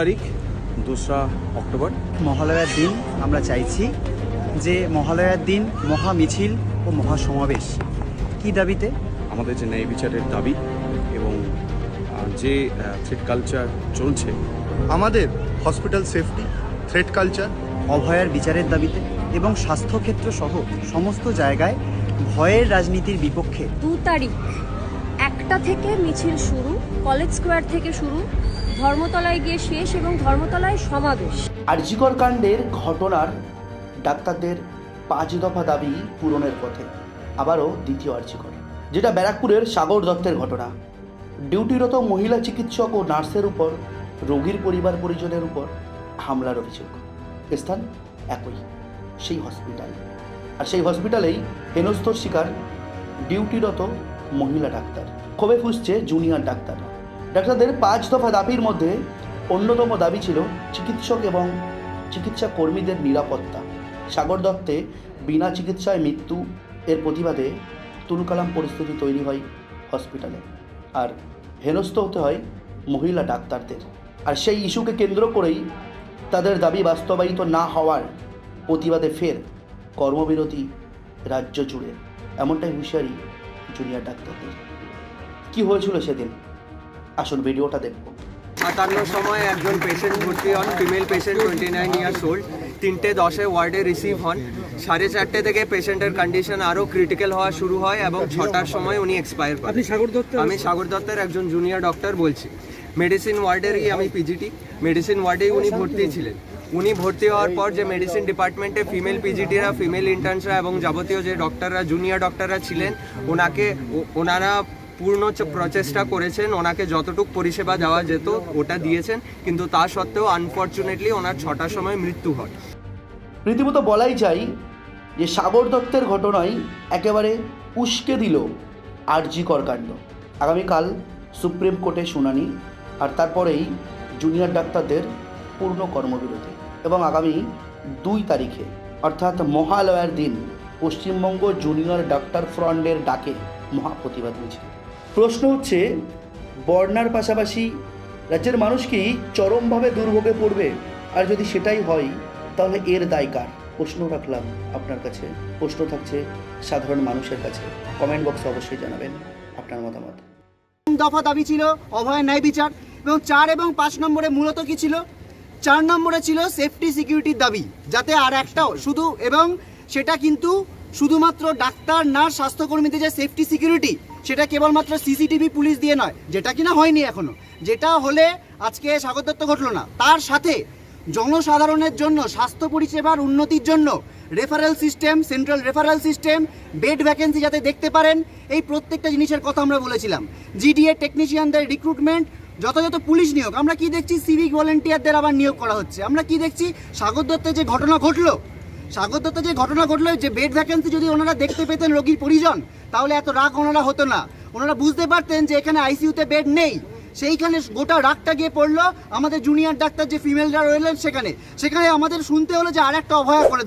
তারিখ দোসরা অক্টোবর। মহালয়ার দিন আমরা চাইছি যে মহালয়ার দিন মহা মিছিল ও মহা সমাবেশ কি দাবিতে? আমাদের যে ন্যায় বিচারের দাবি এবং যে থ্রেড কালচার চলছে। আমাদের হসপিটাল সেফটি থ্রেড কালচার অভয়ার বিচারের দাবিতে এবং স্বাস্থ্যক্ষেত্র সহ সমস্ত জায়গায় ভয়ের রাজনীতির বিপক্ষে। দু তারিখ। একটা থেকে মিছিল শুরু কলেজ স্কোয়ার থেকে শুরু ধর্মতলায় গিয়ে শেষ এবং ধর্মতলায় সমাবেশ। আরজিকর কাণ্ডের ঘটনার ডাক্তারদের পাঁচ দফা দাবি পূরণের পথে। আবারও দ্বিতীয় আরজিকর, যেটা ব্যারাকপুরের সাগর দত্তের ঘটনা। ডিউটিরত মহিলা চিকিৎসক ও নার্সের উপর, রোগীর পরিবার পরিজনের উপর হামলার অভিযোগ। স্থান একই, সেই হসপিটাল। আর সেই হসপিটালেই হেনস্থর শিকার ডিউটিরত মহিলা ডাক্তার। ক্ষোভে ফুসছে জুনিয়র ডাক্তার ডাক্তারদের পাঁচ দফা দাবির মধ্যে অন্যতম দাবি ছিল চিকিৎসক এবং চিকিৎসা কর্মীদের নিরাপত্তা। সাগর দত্তে বিনা চিকিৎসায় মৃত্যু এর প্রতিবাদে তুলকালাম পরিস্থিতি তৈরি হয় হসপিটালে। আর হেনস্থ হতে হয় মহিলা ডাক্তারদের। আর সেই ইস্যুকে কেন্দ্র করেই তাদের দাবি বাস্তবায়িত না হওয়ার প্রতিবাদে ফের কর্মবিরতি রাজ্য জুড়ে। এমনটাই হুঁশিয়ারি জুনিয়র ডাক্তারদের। কী হয়েছিল সেদিন? আসুন ভিডিওটা দেখব। সাতান্ন সময় একজন পেশেন্ট ভর্তি হন female patient twenty nine years old তিনটে দশে ওয়ার্ডে রিসিভ হন। সাড়ে চারটে থেকে পেশেন্টের কন্ডিশন আরও ক্রিটিক্যাল হওয়া শুরু হয় এবং ছটার সময় উনি এক্সপায়ার করেন। আমি সাগর দত্তের একজন জুনিয়র ডক্টর বলছি। মেডিসিন ওয়ার্ডেরই আমি পিজিটি মেডিসিন ওয়ার্ডেই উনি ভর্তি ছিলেন। উনি ভর্তি হওয়ার পর যে মেডিসিন ডিপার্টমেন্টে ফিমেল পিজিটিরা ফিমেল ইন্টার্নসরা এবং যাবতীয় যে ডক্টররা জুনিয়র ডক্টররা ছিলেন ওনাকে ও- ওনারা পূর্ণ প্রচেষ্টা করেছেন। ওনাকে যতটুকু পরিষেবা দেওয়া যেত, ওটা দিয়েছেন। কিন্তু তা সত্ত্বেও আনফর্চুনেটলি ওনার ছটার সময় মৃত্যু হয়। রীতিমতো বলাই যায় যে সাগর দত্তের ঘটনায় একেবারে উস্কে দিল আরজি কাণ্ড আগামীকাল সুপ্রিম কোর্টে শুনানি, আর তারপরেই জুনিয়র ডাক্তারদের পূর্ণ কর্মবিরতি। এবং আগামী দুই তারিখে, অর্থাৎ মহালয়ার দিন, পশ্চিমবঙ্গ জুনিয়র ডাক্তার ফ্রন্টের ডাকে মহাপ্রতিবাদ মিছিল। প্রশ্ন হচ্ছে, বর্ণার পাশাপাশি রাজ্যের মানুষ কি চরমভাবে দুর্ভোগে পড়বে? আর যদি সেটাই হয়, তাহলে এর দায় কার? প্রশ্ন রাখলাম আপনার কাছে। প্রশ্ন থাকছে সাধারণ মানুষের কাছে। কমেন্ট বক্সে অবশ্যই জানাবেন আপনার মতামত। দফা দাবি ছিল অভয় ন্যায় বিচার এবং চার এবং পাঁচ নম্বরে মূলত কি ছিল? চার নম্বরে ছিল সেফটি সিকিউরিটির দাবি, যাতে আর একটাও শুধু এবং সেটা কিন্তু শুধুমাত্র ডাক্তার, নার্স, স্বাস্থ্যকর্মীদের যে সেফটি সিকিউরিটি সেটা কেবলমাত্র সিসিটিভি পুলিশ দিয়ে নয়, যেটা কিনা হয়নি এখনও। যেটা হলে আজকে স্বাগত দত্ত ঘটলো না। তার সাথে জনসাধারণের জন্য, স্বাস্থ্য পরিষেবার উন্নতির জন্য referral system central referral system bed vacancy যাতে দেখতে পারেন, এই প্রত্যেকটা জিনিসের কথা আমরা বলেছিলাম। জিডিএ টেকনিশিয়ানদের রিক্রুটমেন্ট যথাযথ পুলিশ নিয়োগ। আমরা কি দেখছি? সিভিক ভলেন্টিয়ারদের আবার নিয়োগ করা হচ্ছে। আমরা কি দেখছি? সাগর দত্তের যে ঘটনা ঘটলো দত্তের যে ঘটনা ঘটলো, যে বেড ভ্যাকেন্সি যদি ওনারা দেখতে পেতেন রোগীর পরিজন, তাহলে এত রাগ ওনারা হতো না। ওনারা বুঝতে পারতেন যে এখানে আইসিইউতে বেড নেই। সেইখানে গোটা রাগটা গিয়ে পড়ল আমাদের জুনিয়র ডাক্তার যে ফিমেলরা রইলেন সেখানে। সেখানে আমাদের শুনতে হলো যে আর একটা অভয়া করে